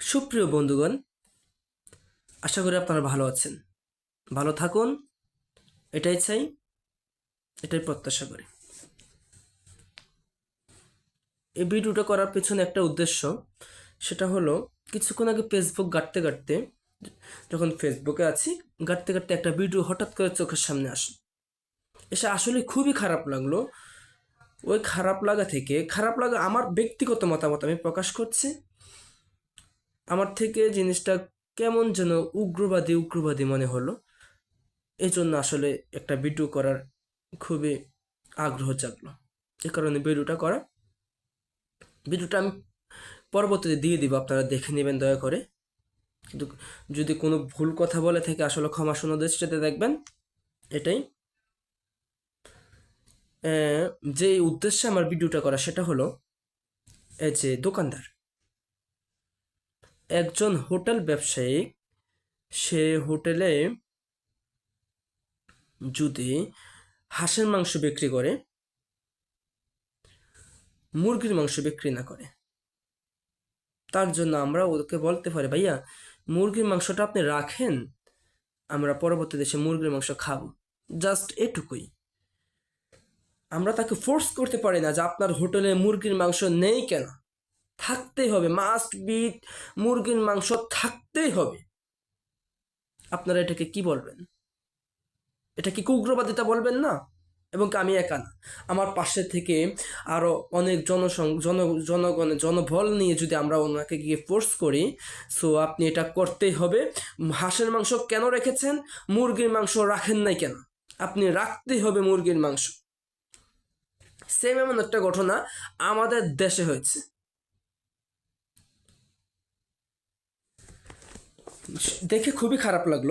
সুপ্রিয় বন্ধুগণ, আশা করি আপনারা ভালো আছেন। ভালো থাকুন, এটাই চাই, এটাই প্রত্যাশা করি। এই ভিডিওটা করার পেছনে একটা উদ্দেশ্য, সেটা হলো কিছুক্ষণ আগে ফেসবুক ঘাঁটতে ঘাঁটতে, যখন ফেসবুকে আছি, ঘাঁটতে ঘাঁটতে একটা ভিডিও হঠাৎ করে চোখের সামনে আসে এসে আসলে খুবই খারাপ লাগল। ওই খারাপ লাগা থেকে, খারাপ লাগা আমার ব্যক্তিগত মতামত আমি প্রকাশ করছি। আমার থেকে জিনিসটা কেমন যেন উগ্রবাদী উগ্রবাদী মনে হলো। এই জন্য আসলে একটা ভিডিও করার খুবই আগ্রহ জাগলো। এই কারণে ভিডিওটা করা। ভিডিওটা আমি পরবর্তীতে দিয়ে দিব, আপনারা দেখে নেবেন দয়া করে। কিন্তু যদি কোনো ভুল কথা বলে থেকে, আসলে ক্ষমা শূন্য দৃষ্টিতে দেখবেন। এটাই। যে উদ্দেশ্যে আমার ভিডিওটা করা, সেটা হলো, এই যে দোকানদার। একজন হোটেল ব্যবসায়ী, সে হোটেলে যদি হাঁসের মাংস বিক্রি করে, মুরগির মাংস বিক্রি না করে, তার জন্য আমরা ওকে বলতে পারি, ভাইয়া, মুরগির মাংসটা আপনি রাখেন, আমরা পরবর্তী দেশে মুরগির মাংস খাব। জাস্ট এটুকুই। আমরা তাকে ফোর্স করতে পারি না যে আপনার হোটেলে মুরগির মাংস নেই কেন। থাকতেই হবে। মাস্ট বি মুরগির মাংস থাকতেই হবে। আপনারা এটাকে কি বলবেন? এটা কি উগ্রবাদিতা বলবেন না? এবং আমি একা না? আমার পাশে থেকে আরও অনেক জনসং, জন, জনগণের জনবল নিয়ে যদি আমরা ওনাকে গিয়ে ফোর্স করি সো আপনি এটা করতেই হবে। হাঁসের মাংস কেন রেখেছেন? মুরগির মাংস রাখেন নাই কেন? আপনি রাখতেই হবে মুরগির মাংস। সেম এমন একটা ঘটনা আমাদের দেশে হয়েছে। দেখে খুবই খারাপ লাগল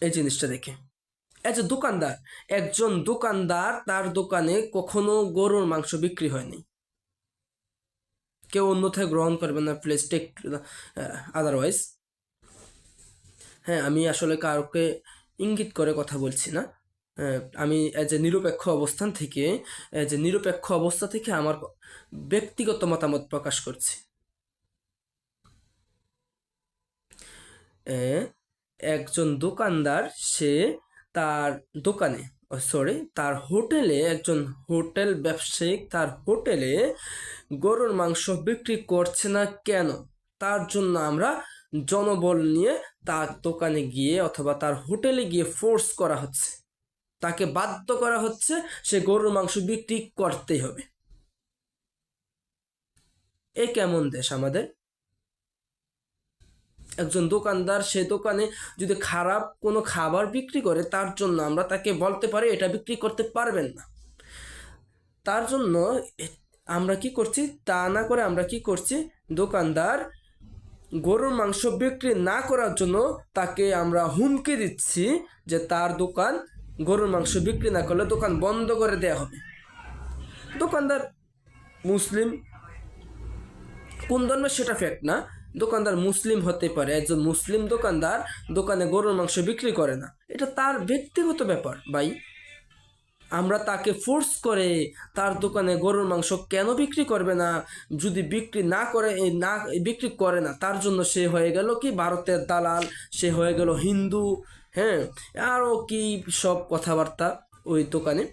এই জিনিসটা দেখে। এজ এ দোকানদার একজন দোকানদার তার দোকানে কখনো গরুর মাংস বিক্রি হয়নি। কেউ অন্যথায় গ্রহণ করবে না প্লেস টেক আদারওয়াইজ হ্যাঁ আমি আসলে কাউকে ইঙ্গিত করে কথা বলছি না। আহ, আমি এজ এ নিরপেক্ষ অবস্থান থেকে এজ এ নিরপেক্ষ অবস্থা থেকে আমার ব্যক্তিগত মতামত প্রকাশ করছি। একজন দোকানদার, সে তার দোকানে সরি তার হোটেলে একজন হোটেল ব্যবসায়িক তার হোটেলে গরুর মাংস বিক্রি করছে না কেন? তার জন্য আমরা জনবল নিয়ে তার দোকানে গিয়ে অথবা তার হোটেলে গিয়ে ফোর্স করা হচ্ছে। তাকে বাধ্য করা হচ্ছে সে গরুর মাংস বিক্রি করতেই হবে। এ কেমন দেশ আমাদের? একজন দোকানদার, সে দোকানে যদি খারাপ কোনো খাবার বিক্রি করে, তার জন্য আমরা তাকে বলতে পারি, এটা বিক্রি করতে পারবেন না। তার জন্য আমরা কি করছি? তা না করে আমরা কি করছি? দোকানদার গরুর মাংস বিক্রি না করার জন্য তাকে আমরা হুমকি দিচ্ছি যে তার দোকান গরুর মাংস বিক্রি না করলে দোকান বন্ধ করে দেওয়া হবে। দোকানদার মুসলিম, কোন ধর্মের সেটা ফ্যাক্ট না। দোকানদার মুসলিম হতে পারে, একজন মুসলিম দোকানদার দোকানে গরুর মাংস বিক্রি করে না। এটা তার ব্যক্তিগত ব্যাপার, ভাই। আমরা তাকে ফোর্স করে তার দোকানে গরুর মাংস কেন বিক্রি করবে না? যদি বিক্রি না করে না, বিক্রি করে না, তার জন্য সে হয়ে গেল কি? ভারতের দালাল, সে হয়ে গেল হিন্দু হ্যাঁ? আরও কি সব কথাবার্তা? ওই দোকানে।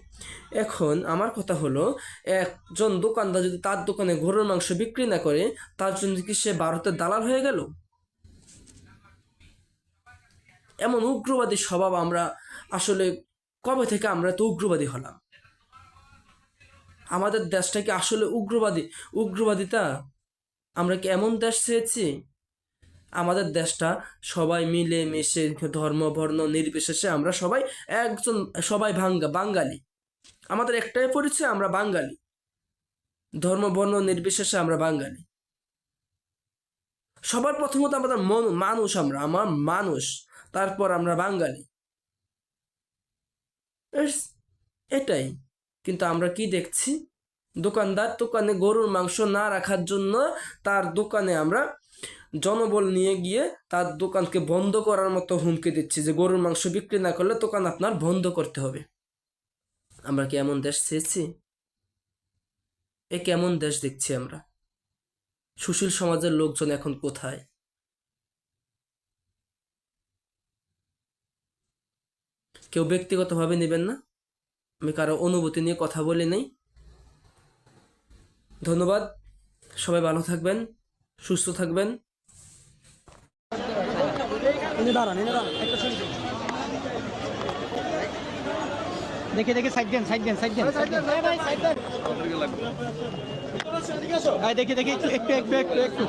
এখন আমার কথা হলো, একজন দোকানদার যদি তার দোকানে গরুর মাংস বিক্রি না করে, তার জন্য কি সে ভারতের দালাল হয়ে গেল? এমন উগ্রবাদী স্বভাব আমরা আসলে কবে থেকে আমরা তো উগ্রবাদী হলাম? আমাদের দেশটা কি আসলে উগ্রবাদী? উগ্রবাদিতা? আমরা কি এমন দেশ চেয়েছি? আমাদের দেশটা সবাই মিলে মিশে ধর্ম, বর্ণ, নির্বিশেষে আমরা সবাই একজন, সবাই ভাঙ্গা, বাঙালি। আমাদের একটাই পরিচয়, আমরা বাঙালি। ধর্ম, বর্ণ, নির্বিশেষে আমরা বাঙালি। সবার প্রথমত আমাদের মন, মানুষ আমরা, আমার মানুষ, তারপর আমরা বাঙালি। এটাই। কিন্তু আমরা কি দেখছি? দোকানদার দোকানে গরুর মাংস না রাখার জন্য তার দোকানে আমরা জনবল নিয়ে গিয়ে তার দোকানকে বন্ধ করার মতো হুমকি দিচ্ছি যে গরুর মাংস বিক্রি না করলে দোকান আপনার বন্ধ করতে হবে। আমরা কি এমন দেশ চেয়েছি? এ কেমন দেশ দেখছি আমরা? সুশীল সমাজের লোকজন এখন কোথায়? কেউ ব্যক্তিগতভাবে নেবেন না? আমি কারও অনুভূতি নিয়ে কথা বলি নাই। ধন্যবাদ। সবাই ভালো থাকবেন, সুস্থ থাকবেন। দেখে দেখে সাইড দেন সাইড দেন সাইড দেন হ্যাঁ দেখি দেখি একটু একটু একটু একটু একটু।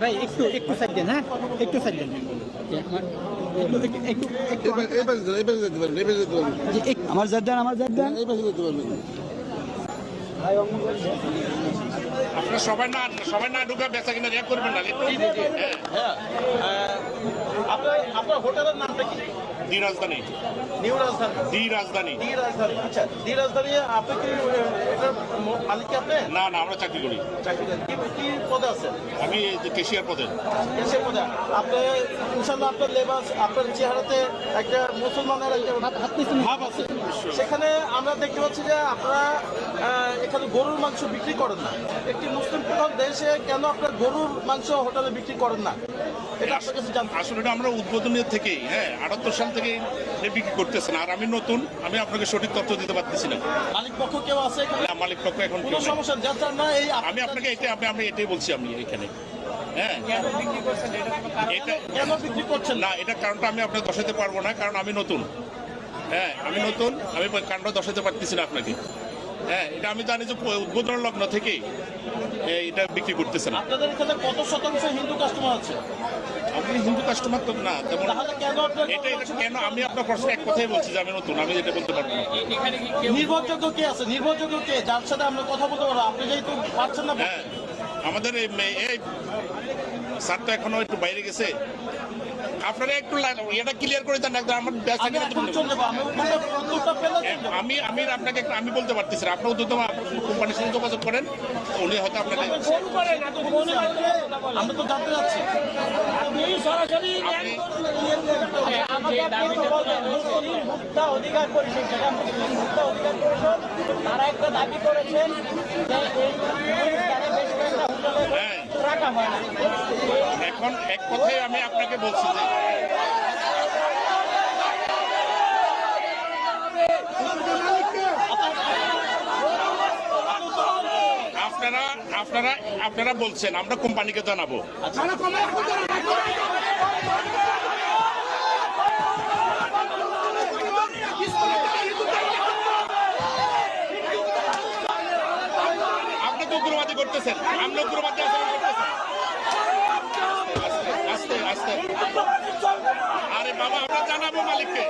ভাই একটু একটু সাইড দেন হ্যাঁ? একটু সাইড দেন। একটু একটু একটু এই পাশে যেতে পারবেন, এই পাশে যেতে পারবেন, এই পাশে যেতে পারবেন, জি, এক- আমার জাদ আমার জাদ দেন এই পাশে যেতে পারবেন। আপনারা সবাই না সবাই না ঢুকে বেচা কিনা রেক করবেন না হ্যাঁ আপনার আপনার হোটেলের নামটা কি? দি রাজধানী। নিউ রাজধানী। দি রাজধানী। দি রাজধানী। আচ্ছা দি রাজধানী আপনি কি এটার মালিক কি আপনি? না না আমরা চাকরি করি। চাকরি কি কি পদে আছেন? আমি কেশিয়ার পদে। এসে পদে। আপনি ইনশাল্লাহ আপনার লেবাস আপনার চেহারাতে একটা মুসলমানের একটা ভাব আছে। সেখানে আমরা দেখতে পাচ্ছি যে আপনারা এখানে গরুর মাংস বিক্রি করেন না। একটি মুসলিম প্রধান দেশে কেন আপনার গরুর মাংস হোটেলে বিক্রি করেন না? এটা আপনার কাছে জানতে আসলে এটা আমরা উদ্বোধনের থেকেই হ্যাঁ আটাত্তর সাল থেকে বিক্রি করতেছেন। আর আমি নতুন আমি আপনাকে সঠিক তথ্য দিতে পারতেছি না। মালিক পক্ষ কেউ আছে না, মালিক পক্ষ এখন কোনো সমস্যা। যার না এই আমি আপনাকে এটাই আমি আমি এটাই বলছি আমি এখানে হ্যাঁ। এটা কেন বিক্রি করছেন না? না এটা কারণটা আমি আপনাকে দশাতে পারব না কারণ আমি নতুন। হ্যাঁ আমি নতুন আমি কাণ্ড দশাতে পারতেছি না আপনাকে। হ্যাঁ এটা আমি জানি যে উদ্বোধন লগ্ন থেকেই এ, এটা বিক্রি করতেছে না। আপনাদের এখানে কত শতাংশ হিন্দু কাস্টমার আছে? আপনি হিন্দু কাস্টমার তো না তেমন এটা এটা কেন আমি আপনার প্রশ্নে এক কথাই বলছি যে আমি নতুন আমি যেটা বলতে পারব না। নির্ভরযোগ্য কে আছে? নির্ভরযোগ্য কে? যার সাথে আমরা কথা বলতে পারব আপনি যেহেতু পারছেন না হ্যাঁ আমাদের এই স্যার তো এখনও একটু বাইরে গেছে। আপনারা একটু এটা ক্লিয়ার করে দেন একদম আমার ব্যাস আমি আমি আপনাকে একটা- আমি বলতে পারতেছি না আপনার উদ্যোগ কোম্পানির সাথে যোগাযোগ করেন উনি হয়তো আপনাকে আমরা তো জানতে যাচ্ছি আপনি মুক্তা অধিকার পরিষদ যেটা মুসলিম মুক্তা অধিকার পরিষদ তারা একটা দাবি করেছেন যে এই বেশ কয়েকটা এখন এক কথাই আমি আপনাকে বলছি যে আপনারা আপনারা আপনারা বলছেন, আমরা কোম্পানিকে জানাব। আপনি তো উগ্রবাদী করতেছেন, আপনি উগ্রবাদী আচরণ আরে বাবা আমরা জানাব মালিককে।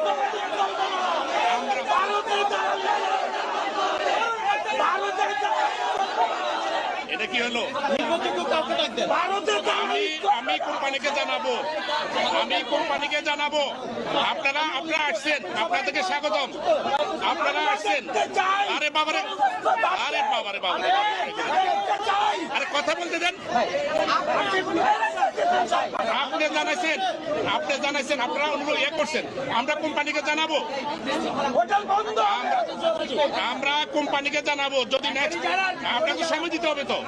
এটা কি হলো? আমি আমি কোম্পানিকে জানাব। আমি কোম্পানিকে জানাব। আপনারা আপনারা আসছেন। আপনাদেরকে স্বাগতম। আপনারা আসছেন আরে বাবারে। আরে বাবারে বাবারে। আরে কথা বলতে দেন। আপনি জানাইছেন আপনি জানাইছেন, আপনারা অনুরোধ ইয়ে করছেন। আমরা কোম্পানিকে জানাব। আমরা- কোম্পানিকে জানাব। যদি নেক্সট আপনাকে সময় দিতে হবে তো।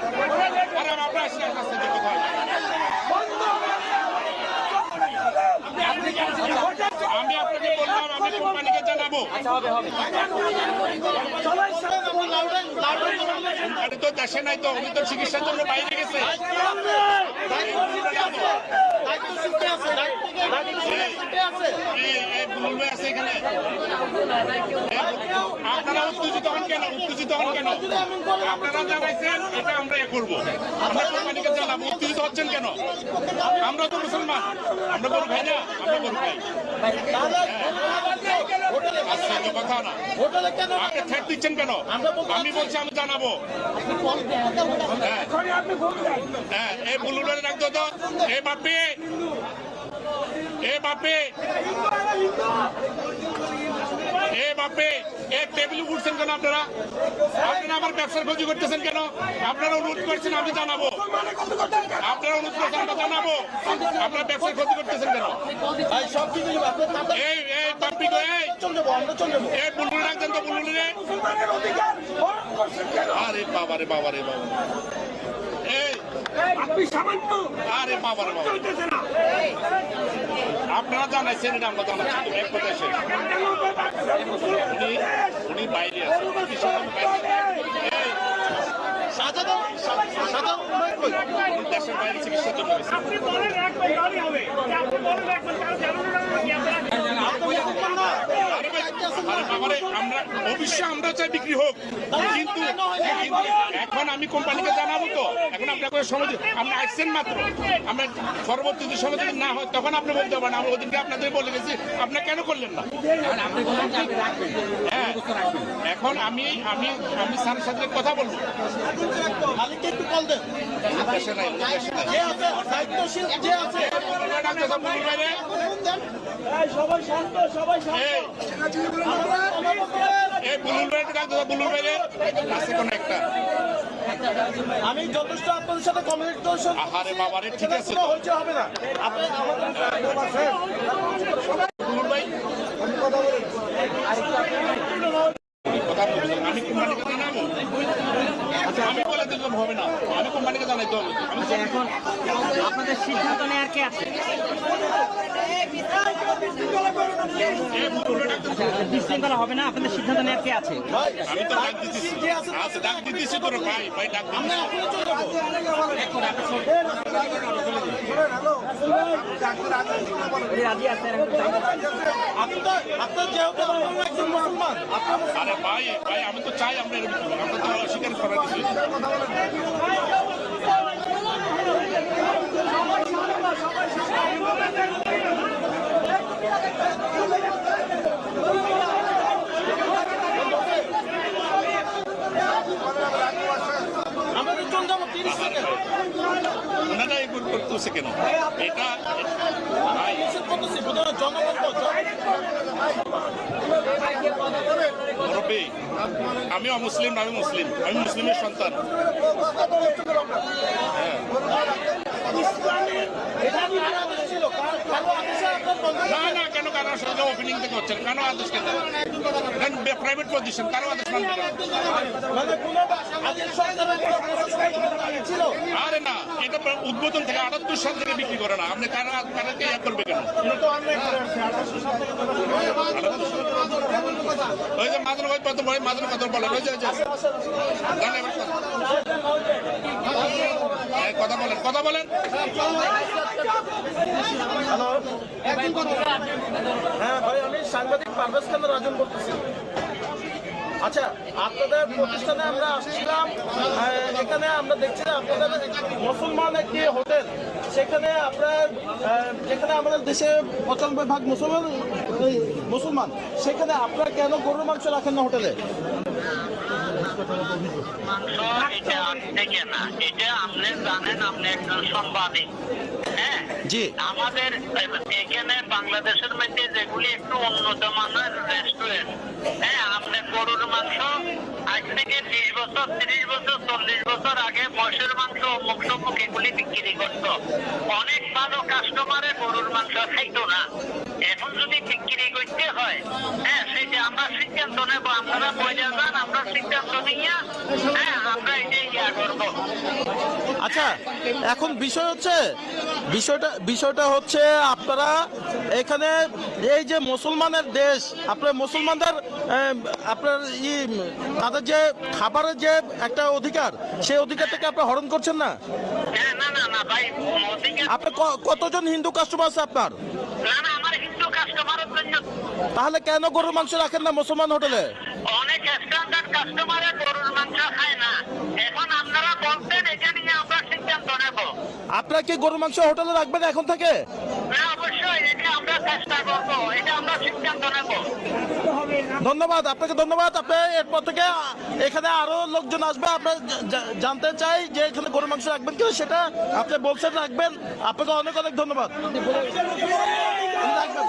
আরে আপনার কথা। আমি আপনাকে বললাম আমি কোম্পানিকে জানাব তো দেশে নাই তো উনি তো চিকিৎসার জন্য বাইরে গেছে আছে এখানে আপনারা উত্তেজিত হন কেন? উত্তেজিত হন কেন? আপনারা জানাইছেন, এটা আমরা এ করব। আমরা কোম্পানিকে জানাব, উত্তেজিত হচ্ছেন কেন? আমরা তো মুসলমান, আমরা বড় ভাই না, আমরা বড় ভাই। আচ্ছা আপনি থ্রেট কেন? আমি বলছি, আমি জানাব। হ্যাঁ। হ্যাঁ এই বুলুডের রাখতো তো এই বাপি এ বাপে। এ বাপে এ টেবিল উঠছেন কেন আপনারা? আপনারা আমার ব্যবসার ক্ষতি করতেছেন কেন? আপনারা অনুরোধ করছেন আমি জানাব। আপনারা অনুরোধ করছেন আমরা জানাব। আপনারা ব্যবসার ক্ষতি করতেছেন কেন? এই এই পাম্পি গো এই। এই বুলবুল রাখছেন তো বুলবুল রে। আরে বাবা রে বাবা রে বাবা এই। আরে বাবা রে বাবা আপনারা জানাইছেন এটা আমরা জানাচ্ছি এক কথা শেষ। উনি উনি বাইরে আছেন। দেশের বাইরে চিকিৎসার জন্য গেছেন আপনি বলে রাখবেন হবে। আপনি বলেন কারণ জানানো না আপনি বলবেন না। আরে ভাই, আরে বাবারে, আমরা অবশ্যই আমরা চাই বিক্রি হোক। কিন্তু কিন্তু এখন আমি কোম্পানিকে জানাব তো। এখন আপনাকে সময়। আপনি আসছেন মাত্র। আমরা পরবর্তী যে সময় যদি না হয় তখন আপনি বলতে পারেন আমরা ওদিনকে আপনাদের বলে গেছি আপনি কেন করলেন না? হ্যাঁ এখন আমি আমি আমি স্যারের সাথে কথা বলব। মালিককে একটু কল দেন। যে আছে? দায়িত্বশীল যে আছে? সবাই শান্ত সবাই একটা আমি যথেষ্ট আপনাদের সাথে কমিউনিকেশন আহারে বাবারে ঠিক আছে তো। হইতে হবে না। আপনি আমাদের বুলুর ভাই কথা বলছেন আমি কোম্পানিকে জানাব আচ্ছা আমি বলে দিলাম হবে না। আমি কোম্পানিকে জানাইতে হবে আমি এখন আপনাদের সিদ্ধান্ত নেওয়ার কে আছে? বিশৃঙ্খলা হবে না? আপনাদের সিদ্ধান্ত নেওয়ার কে আছে? আমি তো ডাক দিতেছি। আচ্ছা ডাক দিতেছি তোর ভাই। ভাই ডাক তো আরে ভাই ভাই আমি তো চাই আমরা। আমরা তো অস্বীকার করা আমাদের চলে যাব তিরিশ সেকেন্ড ওনারা এগুলো করতেছে কেন? এটা মুরব্বী আমি অমুসলিম আমি মুসলিম। আমি মুসলিমের সন্তান এটা কার আদেশ ছিল কার কারও আদেশে আপনার বন্ধ না না কেন কারও সঙ্গে ওপেনিং থেকে হচ্ছেন? কেন আদেশ কেন প্রাইভেট পজিশন কারও আদেশ আরে না, এটা উদ্বোধন থেকে আটাত্তর সাল থেকে বিক্রি করে না। আপনি কারা কারাকে ইয়া করবে কেন? ওই যে মাদন ভাই, কত ভাই মাদন কত বলেন? ওই যে। কথা। বলেন কথা বলেন। হ্যাঁ ভাই আমি সাংবাদিক রাজন আচ্ছা আপনাদের আমরা এখানে আমরা দেখছি আপনাদের মুসলমান হোটেল। সেখানে আপনার আহ, যেখানে আমাদের দেশে ভাগ মুসলমান মুসলমান। সেখানে আপনারা কেন গরুর মাংস রাখেন না হোটেলে? এটা আপনি জানেন আপনি একজন সাংবাদিক। হ্যাঁ? জি। আমাদের এখানে বাংলাদেশের মধ্যে যেগুলি একটু উন্নত মানের রেস্টুরেন্ট হ্যাঁ আপনি গরুর মাংস আজ থেকে বিশ বছর তিরিশ বছর চল্লিশ বছর আগে মহিষের মাংস অমুক সমুক এগুলি বিক্রি করতো। অনেক ভালো কাস্টমারে গরুর মাংস খাইতো না। এখন যদি বিক্রি করতে হয় হ্যাঁ সেটা আমরা সিদ্ধান্ত নেব। আপনারা বলে যান আমরা সিদ্ধান্ত নিয়ে হ্যাঁ আমরা এটাই ইয়া করব। আচ্ছা এখন বিষয় হচ্ছে বিষয়টা বিষয়টা হচ্ছে আপনারা এখানে এই যে মুসলমানের দেশ আপনার মুসলমানদের আপনার ই তাদের যে খাবারের যে একটা অধিকার সেই অধিকারটাকে আপনি হরণ করছেন না? হ্যাঁ না না না আপনি কতজন হিন্দু কাস্টমার আছে আপনার? তাহলে কেন গরুর মাংস রাখেন না মুসলমান হোটেলে? অনেক স্ট্যান্ডার্ড কাস্টমারে গরুর মাংস খায় না। এখন আপনারা বলতেন এটা নিয়ে আমরা সিদ্ধান্ত নেব আপনারা কি গরুর মাংস হোটেলে রাখবেন এখন থেকে? না অবশ্যই এটা আমরা চেষ্টা করব এটা আমরা সিদ্ধান্ত নেব। ধন্যবাদ আপনাকে ধন্যবাদ আপনি এরপর থেকে এখানে আরও লোকজন আসবে জা- জানতে চাই যে এখানে গরু মাংস রাখবেন কিনা সেটা আপনি বলছেন রাখবেন আপনাকে অনেক অনেক ধন্যবাদ। রাখবেন।